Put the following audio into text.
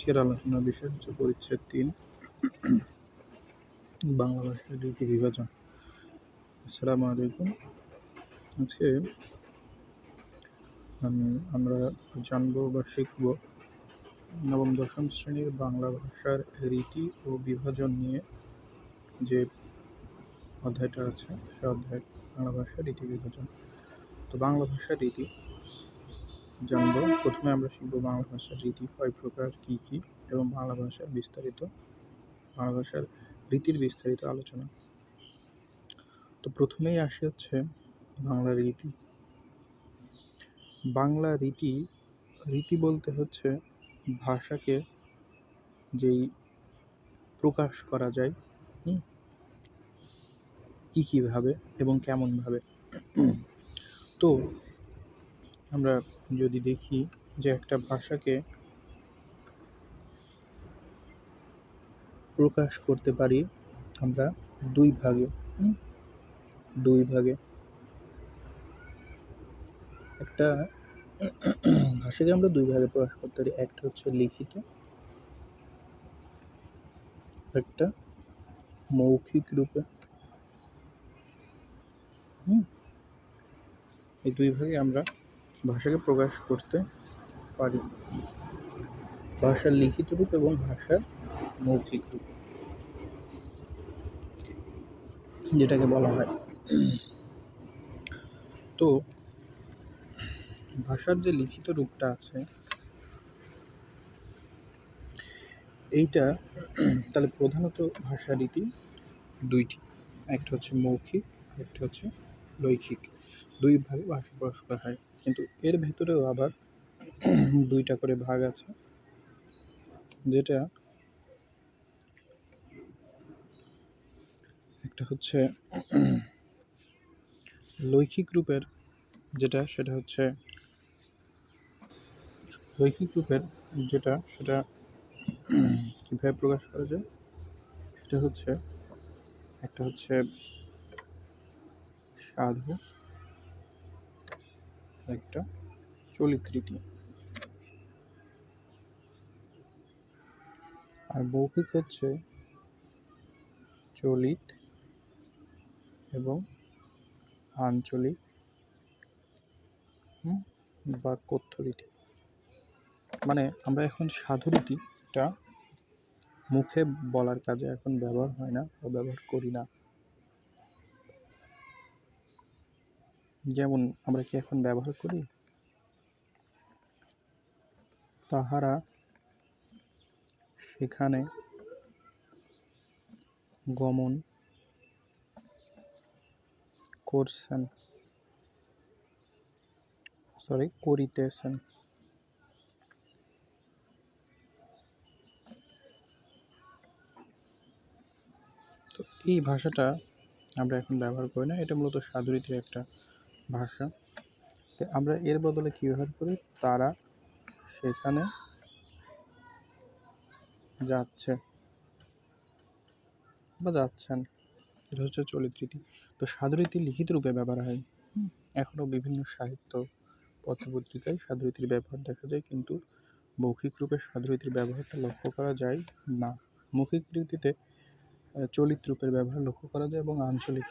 আজকের আলোচনার বিষয় হচ্ছে পরিচ্ছেদ তিন বাংলা ভাষার রীতি বিভাজন। আসসালামু আলাইকুম। আজকে আমরা জানব বা শিখব নবম, দশম শ্রেণির বাংলা ভাষার রীতি ও বিভাজন নিয়ে যে অধ্যায়টা আছে, সে অধ্যায় বাংলা ভাষার রীতি বিভাজন। তো বাংলা ভাষার রীতি জানব। প্রথমে আমরা শিখব বাংলা ভাষার রীতি কয় প্রকার, কি কি, এবং বাংলা ভাষার বিস্তারিত, বাংলা ভাষার রীতির বিস্তারিত আলোচনা। তো প্রথমেই আসে হচ্ছে বাংলা রীতি। বাংলা রীতি রীতি বলতে হচ্ছে ভাষাকে যেই প্রকাশ করা যায় কী, কীভাবে এবং কেমনভাবে। তো আমরা যদি দেখি যে একটা ভাষাকে প্রকাশ করতে পারি আমরা দুই ভাগে দুই ভাগে। একটা ভাষাকে আমরা দুই ভাগে প্রকাশ করতে পারি। একটা হচ্ছে লিখিত, একটা মৌখিক রূপে এই দুই ভাগে আমরা ভাষাকে প্রকাশ করতে পারি। ভাষার লিখিত রূপ এবং ভাষার মৌখিক রূপ, যেটাকে বলা হয়। তো, ভাষার যে লিখিত রূপটা আছে, এইটা তাহলে প্রধানত ভাষা রীতি দুইটি। একটা হচ্ছে মৌখিক আর একটা হচ্ছে লৈখিক। দুই ভাগে ভাষা প্রকাশ করা হয়। কিন্তু এর ভেতরেও আবার দুইটা করে ভাগ আছে, যেটা একটা হচ্ছে লৈখিক রূপের, যেটা সেটা হচ্ছে লৈখিক রূপের, যেটা সেটা কীভাবে প্রকাশ করা যায়, সেটা হচ্ছে, একটা হচ্ছে সাধু একটা চলিত রীতি আর মৌখিক হচ্ছে চলিত এবং আঞ্চলিক বা কথ্য রীতি মানে আমরা এখন সাধু রীতিটা মুখে বলার কাজে এখন ব্যবহার হয় না বা ব্যবহার করি না। যেমন আমরা কি এখন ব্যবহার করি? তাহারা সেখানে গমন করছেন। সরি করিতেছেন। তো এই ভাষাটা আমরা এখন ব্যবহার করি না, এটা মূলত সাধুরীতির একটা ভাষা। তো আমরা এর বদলে কী ব্যবহার করি? তারা সেখানে যাচ্ছে বা যাচ্ছেন। এটা হচ্ছে চলিত রীতি তো সাধুরীতি লিখিত রূপে ব্যবহার হয়। এখনও বিভিন্ন সাহিত্য পত্রপত্রিকায় সাধুরীতির ব্যবহার দেখা যায়, কিন্তু মৌখিক রূপে সাধুরীতির ব্যবহারটা লক্ষ্য করা যায় না। মৌখিক রীতিতে চলিত রূপের ব্যবহার লক্ষ্য করা যায় এবং আঞ্চলিক